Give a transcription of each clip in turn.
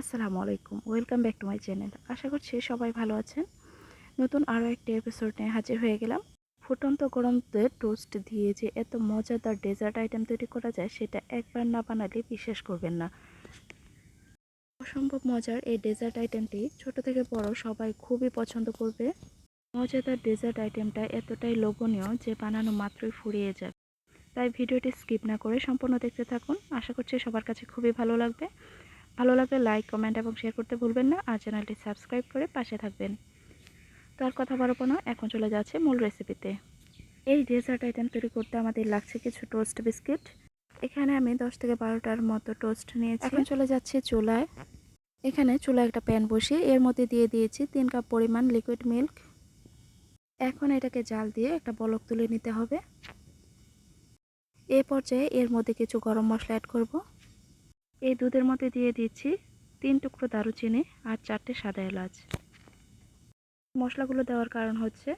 আসসালামু আলাইকুম welcome back to my channel. আশা করছি সবাই ভালো আছেন। নতুন আরও একটি এপিসোড নিয়ে হাজির হয়ে গেলাম। ফুটন্ত গরমতে টোস্ট দিয়ে যে এত মজাদার ডেজার্ট আইটেম তৈরি করা যায়, সেটা একবার না বানালে বিশ্বাস করবেন না। অসম্ভব মজার এই ডেজার্ট আইটেমটি ছোট থেকে বড় সবাই খুবই পছন্দ করবে। মজাদার ডেজার্ট আইটেমটা এতটাই লোভনীয় যে বানানো মাত্রই ফুরিয়ে যাবে। তাই ভিডিওটি স্কিপ না করে সম্পূর্ণ দেখতে থাকুন। আশা করছি সবার কাছে খুবই ভালো লাগবে। ভালো লাগলে লাইক কমেন্ট এবং শেয়ার করতে ভুলবেন না আর চ্যানেলটি সাবস্ক্রাইব করে পাশে থাকবেন। তো আর কথা বাড়াবো না, এখন চলে যাচ্ছে মূল রেসিপিতে এই ডেজার্ট আইটেম তৈরি করতে আমাদের লাগছে কিছু টোস্ট বিস্কিট এখানে আমি দশ থেকে বারোটার মতো টোস্ট নিয়েছি। এখন চলে যাচ্ছে চুলায়। এখানে চুলায় একটা প্যান বসিয়ে এর মধ্যে দিয়ে দিয়েছি তিন কাপ পরিমাণ লিকুইড মিল্ক এখন এটাকে জাল দিয়ে একটা বলক তুলে নিতে হবে। এ পর্যায়ে এর মধ্যে কিছু গরম মশলা অ্যাড করব। এই দুধের মধ্যে দিয়ে দিচ্ছি তিন টুকরো দারুচিনি আর চারটে সাদা এলাচ। মশলাগুলো দেওয়ার কারণ হচ্ছে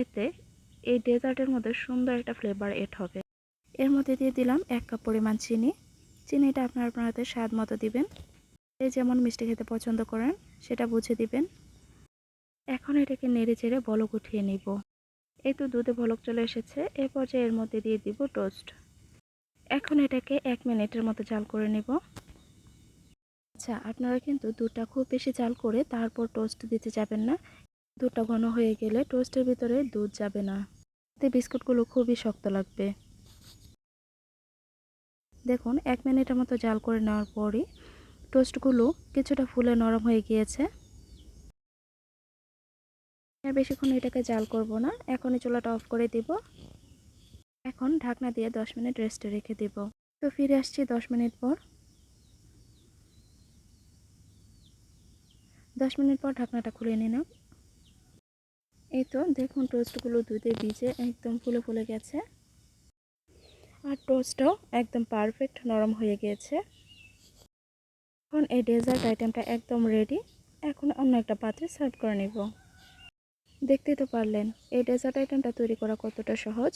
এতে এই ডেজার্টের মধ্যে সুন্দর একটা ফ্লেভার এড হবে। এর মধ্যে দিয়ে দিলাম এক কাপ পরিমাণ চিনি। চিনিটা আপনার আপনাদের স্বাদ মতো দিবেন। এই যেমন মিষ্টি খেতে পছন্দ করেন, সেটা বুঝে দিবেন। এখন এটাকে নেড়ে চেড়ে বলক উঠিয়ে নিব। এই তো দুধে বলক চলে এসেছে। এ পর্যায়ে এর মধ্যে দিয়ে দিব টোস্ট। এখন এটাকে এক মিনিটের মতো জাল করে নেব। আচ্ছা আপনারা কিন্তু দুধটা খুব বেশি জাল করে তারপর টোস্ট দিতে যাবেন না। দুধটা ঘন হয়ে গেলে টোস্টের ভিতরে দুধ যাবে না। এতে বিস্কুটগুলো খুবই শক্ত লাগবে। দেখুন, এক মিনিটের মতো জাল করে নেওয়ার পরই টোস্টগুলো কিছুটা ফুলে নরম হয়ে গিয়েছে। আর বেশিক্ষণ এটাকে জাল করব না। এখনই চুলাটা অফ করে দিব। এখন ঢাকনা দিয়ে দশ মিনিট রেস্টে রেখে দেব। তো ফিরে আসছি দশ মিনিট পর। দশ মিনিট পর ঢাকনাটা খুলে নিলাম এই তো দেখুন টোস্টগুলো দুধে ভিজে একদম ফুলে ফুলে গেছে। আর টোস্টটাও একদম পারফেক্ট নরম হয়ে গিয়েছে এখন এই ডেজার্ট আইটেমটা একদম রেডি এখন অন্য একটা পাত্রে সার্ভ করে নেব। দেখতে তো পারলেন, এই ডেজার্ট আইটেমটা তৈরি করা কতটা সহজ?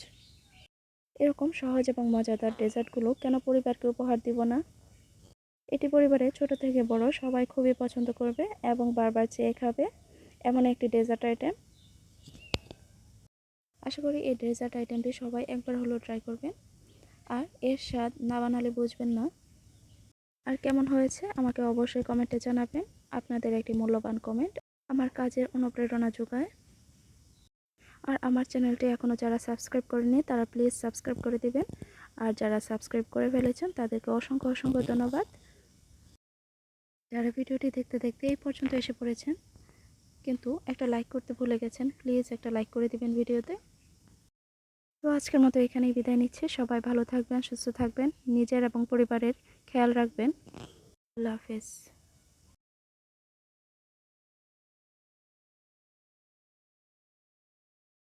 এরকম সহজ এবং মজাদার ডেজার্টগুলো কেন পরিবারকে উপহার দিব না? এটি পরিবারে ছোট থেকে বড়, সবাই খুবই পছন্দ করবে এবং বারবার চেয়ে খাবে। এমন একটি ডেজার্ট আইটেম আশা করি এই ডেজার্ট আইটেমটি সবাই একবার হলেও ট্রাই করবেন। আর এর স্বাদ না বানালে বুঝবেন না। আর কেমন হয়েছে আমাকে অবশ্যই কমেন্টে জানাবেন। আপনাদের একটি মূল্যবান কমেন্ট আমার কাজের অনুপ্রেরণা যোগায়। আর আমার চ্যানেলটি এখনও যারা সাবস্ক্রাইব করেনি তারা প্লিজ সাবস্ক্রাইব করে দিবেন। আর যারা সাবস্ক্রাইব করে ফেলেছেন, তাদেরকে অসংখ্য অসংখ্য ধন্যবাদ। যারা ভিডিওটি দেখতে দেখতে এই পর্যন্ত এসে পড়েছেন, কিন্তু একটা লাইক করতে ভুলে গেছেন প্লিজ একটা লাইক করে দিবেন ভিডিওতে। তো আজকের মতো এখানেই বিদায় নিচ্ছে। সবাই ভালো থাকবেন, সুস্থ থাকবেন, নিজের এবং পরিবারের খেয়াল রাখবেন। আল্লাহ হাফেজ।